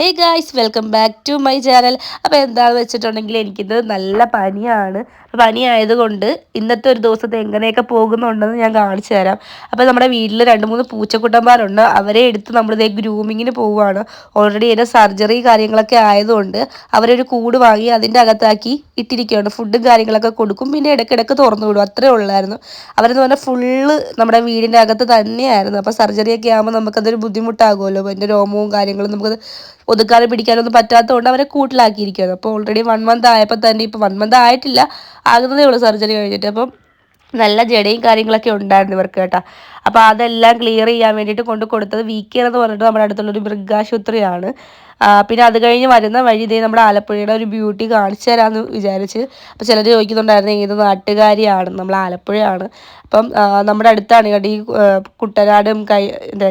Hey guys welcome back to my channel അപ്പോൾ എന്താണെന്ന് വെച്ചിട്ടുണ്ടെങ്കിൽ എനിക്കിത് നല്ല പനിയാണ്. പനി ആയതുകൊണ്ട് ഇന്നത്തെ ഒരു ദിവസത്തെ എങ്ങനെയൊക്കെ പോകുന്നുണ്ടെന്ന് ഞാൻ കാണിച്ചു തരാം. അപ്പോൾ നമ്മുടെ വീട്ടിൽ രണ്ട് മൂന്ന് പൂച്ചക്കുട്ടന്മാരുണ്ട്. അവരെ എടുത്ത് നമ്മളിതേ ഗ്രൂമിങ്ങിന് പോവുകയാണ്. ഓൾറെഡി അതിന്റെ സർജറി കാര്യങ്ങളൊക്കെ ആയതുകൊണ്ട് അവരൊരു കൂട് വാങ്ങി അതിന്റെ അകത്താക്കി ഇട്ടിരിക്കുകയാണ്. ഫുഡും കാര്യങ്ങളൊക്കെ കൊടുക്കും. പിന്നെ ഇടയ്ക്കിടയ്ക്ക് തുറന്നു വിടും. അത്രേ ഉള്ളായിരുന്നു. അവരെന്ന് പറഞ്ഞാൽ ഫുള്ള് നമ്മുടെ വീടിന്റെ അകത്ത് തന്നെയായിരുന്നു. അപ്പോൾ സർജറിയൊക്കെ ആകുമ്പോൾ നമുക്കതൊരു ബുദ്ധിമുട്ടാകുമല്ലോ. അതിന്റെ രോമവും കാര്യങ്ങളും നമുക്കത് ഒതുക്കാനും പിടിക്കാനൊന്നും പറ്റാത്തതുകൊണ്ട് അവരെ കൂട്ടിലാക്കിയിരിക്കുകയാണ്. അപ്പോൾ ഓൾറെഡി വൺ മന്ത് ആയപ്പോൾ തന്നെ ഇപ്പോൾ വൺ മന്ത് ആയിട്ടില്ല. ആകുന്നതേ ഉള്ളൂ സർജറി കഴിഞ്ഞിട്ട്. അപ്പം നല്ല ജടയും കാര്യങ്ങളൊക്കെ ഉണ്ടായിരുന്നു ഇവർക്ക് കേട്ടോ. അപ്പോൾ അതെല്ലാം ക്ലിയർ ചെയ്യാൻ വേണ്ടിയിട്ട് കൊണ്ട് കൊടുത്തത് വി കെയർ എന്ന് പറഞ്ഞിട്ട് നമ്മുടെ അടുത്തുള്ളൊരു മൃഗാശുപത്രിയാണ്. പിന്നെ അത് കഴിഞ്ഞ് വരുന്ന വഴി ഇതേ നമ്മുടെ ആലപ്പുഴയുടെ ഒരു ബ്യൂട്ടി കാണിച്ചു തരാമെന്ന് വിചാരിച്ച്. അപ്പോൾ ചിലർ ചോദിക്കുന്നുണ്ടായിരുന്നു ഏത് നാട്ടുകാരിയാണ്? നമ്മൾ ആലപ്പുഴയാണ്. അപ്പം നമ്മുടെ അടുത്താണ് കേട്ടോ ഈ കുട്ടനാടും കൈ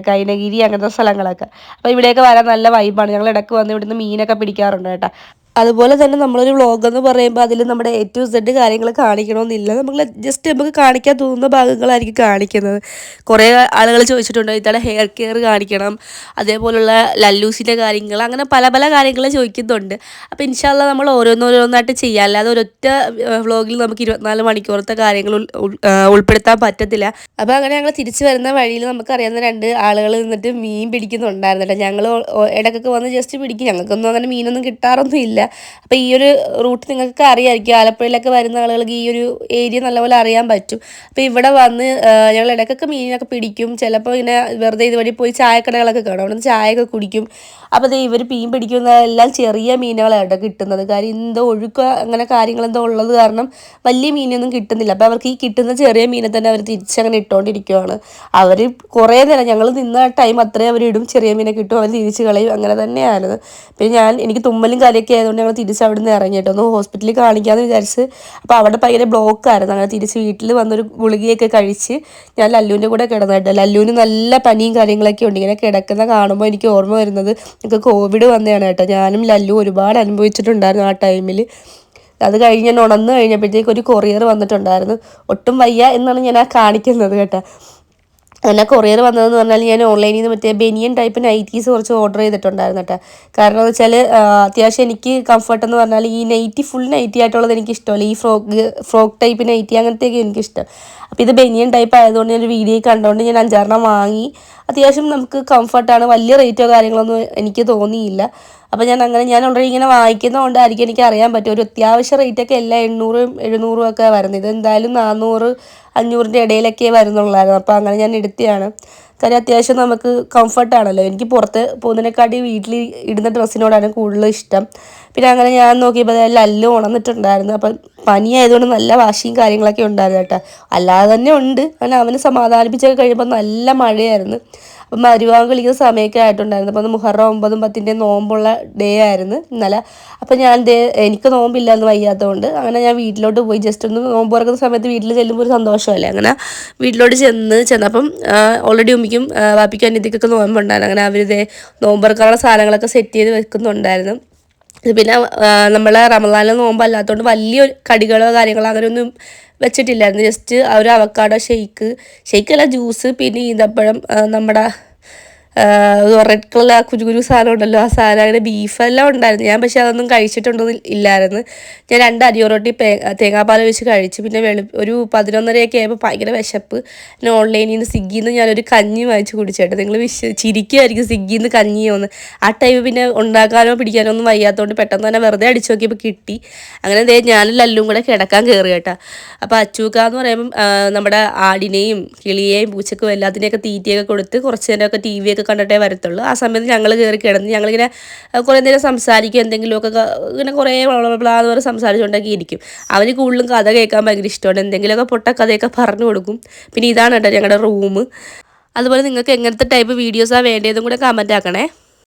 കൈനഗിരി അങ്ങനത്തെ സ്ഥലങ്ങളൊക്കെ. അപ്പോൾ ഇവിടെയൊക്കെ വരാൻ നല്ല വൈബാണ് ഞങ്ങൾ ഇടയ്ക്ക് വന്ന് ഇവിടുന്ന് മീനൊക്കെ പിടിക്കാറുണ്ട് കേട്ടോ. അതുപോലെ തന്നെ നമ്മളൊരു വ്ളോഗ് എന്ന് പറയുമ്പോൾ അതിൽ നമ്മുടെ എ ടു സെഡ് കാര്യങ്ങൾ കാണിക്കണമെന്നില്ല നമ്മൾ ജസ്റ്റ് നമുക്ക് കാണിക്കാൻ തോന്നുന്ന ഭാഗങ്ങളായിരിക്കും കാണിക്കുന്നത്. കുറേ ആളുകൾ ചോദിച്ചിട്ടുണ്ട് ഇതാണ് ഹെയർ കെയർ കാണിക്കണം. അതേപോലുള്ള ലല്ലൂസിന്റെ കാര്യങ്ങൾ അങ്ങനെ പല പല കാര്യങ്ങൾ ചോദിക്കുന്നുണ്ട്. അപ്പോൾ ഇൻഷാല്ല നമ്മൾ ഓരോന്നോരോന്നായിട്ട് ചെയ്യാം. അല്ലാതെ ഒരൊറ്റ വ്ളോഗിൽ നമുക്ക് ഇരുപത്തിനാല് മണിക്കൂറത്തെ കാര്യങ്ങൾ ഉൾപ്പെടുത്താൻ പറ്റത്തില്ല. അപ്പോൾ അങ്ങനെ ഞങ്ങൾ തിരിച്ചു വരുന്ന വഴിയിൽ നമുക്കറിയാവുന്ന രണ്ട് ആളുകൾ നിന്നിട്ട് മീൻ പിടിക്കുന്നുണ്ടായിരുന്നില്ല ഞങ്ങൾ ഇടയ്ക്കൊക്കെ വന്ന് ജസ്റ്റ് പിടിക്കും. ഞങ്ങൾക്കൊന്നും അങ്ങനെ മീനൊന്നും കിട്ടാറൊന്നും ഇല്ല അപ്പോൾ ഈ ഒരു റൂട്ട് നിങ്ങൾക്ക് അറിയാമായിരിക്കും ആലപ്പുഴയിലൊക്കെ വരുന്ന ആളുകൾക്ക് ഈ ഒരു ഏരിയ നല്ലപോലെ അറിയാൻ പറ്റും. അപ്പോൾ ഇവിടെ വന്ന് ഞങ്ങൾ ഇടയ്ക്കൊക്കെ മീനിനൊക്കെ പിടിക്കും. ചിലപ്പോൾ ഇങ്ങനെ വെറുതെ ഇതുവഴി പോയി ചായക്കടകളൊക്കെ കാണും. അവിടെ നിന്ന് ചായയൊക്കെ കുടിക്കും. അപ്പോൾ ഇവർ മീൻ പിടിക്കുന്ന എല്ലാം ചെറിയ മീനുകളാണ് കിട്ടുന്നത്. കാര്യം എന്തോ ഒഴുക്ക അങ്ങനെ കാര്യങ്ങളെന്തോ ഉള്ളത് കാരണം വലിയ മീനൊന്നും കിട്ടുന്നില്ല. അപ്പോൾ അവർക്ക് ഈ കിട്ടുന്ന ചെറിയ മീനെ തന്നെ അവർ തിരിച്ചങ്ങനെ ഇട്ടുകൊണ്ടിരിക്കുകയാണ് അവർ കുറേ നേരം ഞങ്ങൾ നിന്ന ടൈം അത്രയും അവർ ഇടും. ചെറിയ മീനെ കിട്ടും അവർ തിരിച്ച് കളയും. അങ്ങനെ തന്നെയാണ് പിന്നെ ഞാൻ എനിക്ക് തുമ്മലും കാര്യമൊക്കെ ആയതുകൊണ്ട് ഞങ്ങൾ തിരിച്ച് അവിടെ നിന്ന് ഇറങ്ങിയിട്ട് ഒന്ന് ഹോസ്പിറ്റലിൽ കാണിക്കാമെന്ന് വിചാരിച്ച് അപ്പോൾ അവിടെ ഭയങ്കര ബ്ലോക്കായിരുന്നു അങ്ങനെ തിരിച്ച് വീട്ടിൽ വന്നൊരു ഗുളികയൊക്കെ കഴിച്ച് ഞാൻ ലല്ലുവിന്റെ കൂടെ കിടന്നിട്ട് ലല്ലുവിന് നല്ല പനിയും കാര്യങ്ങളൊക്കെ ഉണ്ട്. ഇങ്ങനെ കിടക്കുന്ന കാണുമ്പോൾ എനിക്ക് ഓർമ്മ വരുന്നത് എനിക്ക് കോവിഡ് വന്നതാണ് കേട്ടോ. ഞാനും ലല്ലു ഒരുപാട് അനുഭവിച്ചിട്ടുണ്ടായിരുന്നു ആ ടൈമിൽ അത് കഴിഞ്ഞ് ഞാൻ ഉണർന്നു കഴിഞ്ഞപ്പോഴത്തേക്ക് ഒരു കൊറിയർ വന്നിട്ടുണ്ടായിരുന്നു. ഒട്ടും വയ്യ എന്നാണ് ഞാൻ ആ കാണിക്കുന്നത് കേട്ടോ. അങ്ങനെ കൊറിയർ വന്നതെന്ന് പറഞ്ഞാൽ ഞാൻ ഓൺലൈനിൽ നിന്ന് മറ്റേ ബെനിയൻ ടൈപ്പ് നൈറ്റീസ് കുറച്ച് ഓർഡർ ചെയ്തിട്ടുണ്ടായിരുന്നു കേട്ടോ കാരണം എന്ന് വെച്ചാൽ അത്യാവശ്യം എനിക്ക് കംഫർട്ട് എന്ന് പറഞ്ഞാൽ ഈ നൈറ്റി ഫുൾ നൈറ്റി ആയിട്ടുള്ളത് എനിക്ക് ഇഷ്ടമല്ല. ഈ ഫ്രോക്ക് ഫ്രോക്ക് ടൈപ്പ് നൈറ്റി അങ്ങനത്തെയൊക്കെ എനിക്കിഷ്ടം അപ്പോൾ ഇത് ബെനിയൻ ടൈപ്പ് ആയതുകൊണ്ട് ഞാൻ വീഡിയോ കണ്ടുകൊണ്ട് ഞാൻ അഞ്ചാറെണ്ണം വാങ്ങി. അത്യാവശ്യം നമുക്ക് കംഫർട്ടാണ് വലിയ റേറ്റോ കാര്യങ്ങളൊന്നും എനിക്ക് തോന്നിയില്ല. അപ്പോൾ ഞാൻ അങ്ങനെ ഞാൻ ഓൾറെഡി ഇങ്ങനെ വായിക്കുന്നതുകൊണ്ടായിരിക്കും എനിക്ക് അറിയാൻ പറ്റും. ഒരു അത്യാവശ്യ റേറ്റൊക്കെ എല്ലാം എണ്ണൂറും എഴുന്നൂറും ഒക്കെ വരുന്നത്. എന്തായാലും നാനൂറ് അഞ്ഞൂറിന്റെ ഇടയിലൊക്കെ വരുന്നുള്ളായിരുന്നു അപ്പോൾ അങ്ങനെ ഞാൻ എടുത്തതാണ്. കാര്യം അത്യാവശ്യം നമുക്ക് കംഫർട്ടാണല്ലോ എനിക്ക് പുറത്ത് പോകുന്നതിനെക്കാട്ടി വീട്ടിൽ ഇടുന്ന ഡ്രസ്സിനോടാണ് കൂടുതൽ ഇഷ്ടം. പിന്നെ അങ്ങനെ ഞാൻ നോക്കിയപ്പോൾ എല്ലാം ഉണർന്നിട്ടുണ്ടായിരുന്നു അപ്പം പനിയായതുകൊണ്ട് നല്ല വാശിയും കാര്യങ്ങളൊക്കെ ഉണ്ടായിരുന്നു കേട്ടോ. അല്ലാതെ തന്നെ ഉണ്ട്. അങ്ങനെ അവന് സമാധാനിപ്പിച്ചൊക്കെ കഴിയുമ്പോൾ നല്ല മഴയായിരുന്നു. അപ്പം മരുവാൻ കളിക്കുന്ന സമയമൊക്കെ ആയിട്ടുണ്ടായിരുന്നു. അപ്പോൾ അത് മുഹറം ഒമ്പതും പത്തിന്റെ നോമ്പുള്ള ഡേ ആയിരുന്നു ഇന്നലെ. അപ്പം ഞാൻ ദേ എനിക്ക് നോമ്പില്ല എന്ന് വയ്യാത്തതുകൊണ്ട് അങ്ങനെ ഞാൻ വീട്ടിലോട്ട് പോയി. ജസ്റ്റ് ഒന്ന് നോമ്പ് തുറക്കുന്ന സമയത്ത് വീട്ടിൽ ചെല്ലുമ്പോൾ ഒരു സന്തോഷമല്ലേ? അങ്ങനെ വീട്ടിലോട്ട് ചെന്ന് ചെന്നപ്പം ഓൾറെഡി ഉമ്മിക്കും വാപ്പിക്കും അനിയത്തിക്കൊക്കെ നോമ്പുണ്ടായിരുന്നു. അങ്ങനെ അവരിതേ നോമ്പ് തുറക്കാനുള്ള സാധനങ്ങളൊക്കെ സെറ്റ് ചെയ്ത് വെക്കുന്നുണ്ടായിരുന്നു. പിന്നെ നമ്മൾ നോമ്പ് നോമ്പല്ലാത്തതുകൊണ്ട് വലിയ കടികളോ കാര്യങ്ങളോ അങ്ങനെയൊന്നും വെച്ചിട്ടില്ലായിരുന്നു. ജസ്റ്റ് ഒരു അവക്കാടോ ഷെയ്ക്ക്. ഷെയ്ക്കല്ല ജ്യൂസ് പിന്നെ ഈന്തപ്പഴം നമ്മുടെ റെഡ് കളർ ആ കുഞ്ഞു സാധനം ഉണ്ടല്ലോ ആ സാധനം അങ്ങനെ ബീഫെല്ലാം ഉണ്ടായിരുന്നു. ഞാൻ പക്ഷേ അതൊന്നും കഴിച്ചിട്ടുണ്ടെന്ന് ഇല്ലായിരുന്നു. ഞാൻ രണ്ട് അരിയോറോട്ടി തേങ്ങാപ്പാൽ വെച്ച് കഴിച്ചു. പിന്നെ വെളു ഒരു പതിനൊന്നരയൊക്കെ ആയപ്പോൾ ഭയങ്കര വിശപ്പ്. പിന്നെ ഓൺലൈനിൽ നിന്ന് സ്വിഗ്ഗിയിൽ നിന്ന് ഞാനൊരു കഞ്ഞി വാങ്ങിച്ച് കുടിച്ചേട്ടോ. നിങ്ങൾ വിശ്വ ചിരിക്കുമായിരിക്കും സ്വിഗ്ഗിയിൽ നിന്ന് കഞ്ഞിയോന്ന്. ആ ടൈം പിന്നെ ഉണ്ടാക്കാനോ പിടിക്കാനോ ഒന്നും വയ്യാത്തതുകൊണ്ട് പെട്ടെന്ന് തന്നെ വെറുതെ അടിച്ചു നോക്കിയപ്പോൾ കിട്ടി. അങ്ങനെ ദേ ഞാനും ലല്ലും കൂടെ കിടക്കാൻ കയറി കേട്ടോ. അപ്പോൾ അച്ചൂക്ക എന്ന് പറയുമ്പം നമ്മുടെ ആടിനെയും കിളിയെയും പൂച്ചക്കും എല്ലാത്തിനെയൊക്കെ തീറ്റയൊക്കെ കൊടുത്ത് കുറച്ച് നേരമൊക്കെ ടി വിയൊക്കെ കണ്ടിട്ടേ വരത്തുള്ളൂ. ആ സമയത്ത് ഞങ്ങൾ കയറി കിടന്ന് ഞങ്ങളിങ്ങനെ കുറേ നേരം സംസാരിക്കും എന്തെങ്കിലുമൊക്കെ ഇങ്ങനെ കുറേ ബ്ലാന്ന് പറഞ്ഞ് സംസാരിച്ചുകൊണ്ടൊക്കെ ഇരിക്കും. അവന് കൂടുതലും കഥ കേൾക്കാൻ ഭയങ്കര ഇഷ്ടമാണ്. എന്തെങ്കിലുമൊക്കെ പൊട്ട കഥയൊക്കെ പറഞ്ഞു കൊടുക്കും. പിന്നെ ഇതാണ് കേട്ടോ ഞങ്ങളുടെ റൂം അതുപോലെ നിങ്ങൾക്ക് എങ്ങനത്തെ ടൈപ്പ് വീഡിയോസാണ് വേണ്ടതെന്നും കൂടെ കമന്റ് ആക്കണേ.